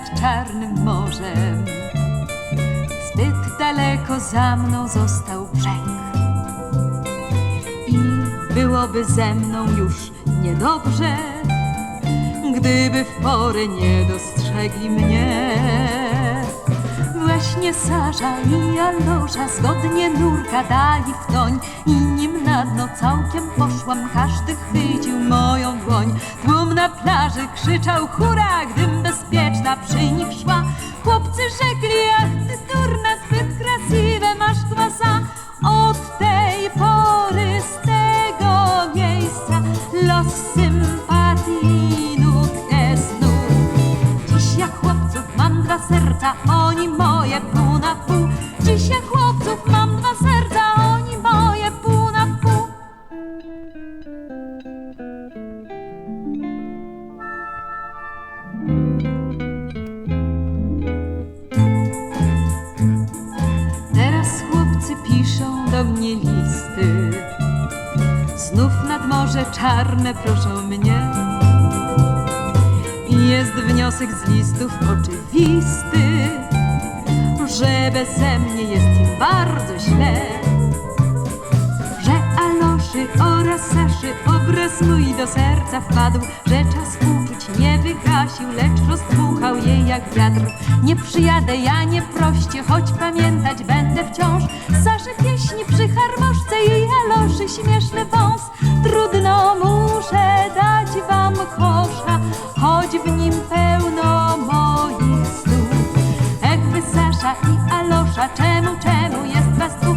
nad czarnym morzem. Zbyt daleko za mną został brzeg. I byłoby ze mną już niedobrze, gdyby w porę nie dostrzegli mnie. Właśnie Sarza i Alosza zgodnie nurka dali w toń i nim na dno całkiem poszłam, każdy chwycił moją dłoń. Plaży krzyczał hurra, gdym bezpieczna przy nich szła. Chłopcy rzekli, ach ty durna, zbyt krasiwe masz kwasa. Od tej pory z tego miejsca los sympatii nutkę znów. Dziś ja chłopców mam dwa serca, oni moje pół na pół. Znów nad morze czarne proszą mnie. Jest wniosek z listów oczywisty, że beze mnie jest im bardzo źle. Że Aloszy oraz Saszy obraz mój do serca wpadł, że czas uczuć nie wygasił, lecz rozdmuchał je jak wiatr. Nie przyjadę ja nie proście, choć pamiętać będę wciąż kosza, choć w nim pełno moich snów. Ekwy, Sasza i Alosza, czemu, czemu jest was dwóch?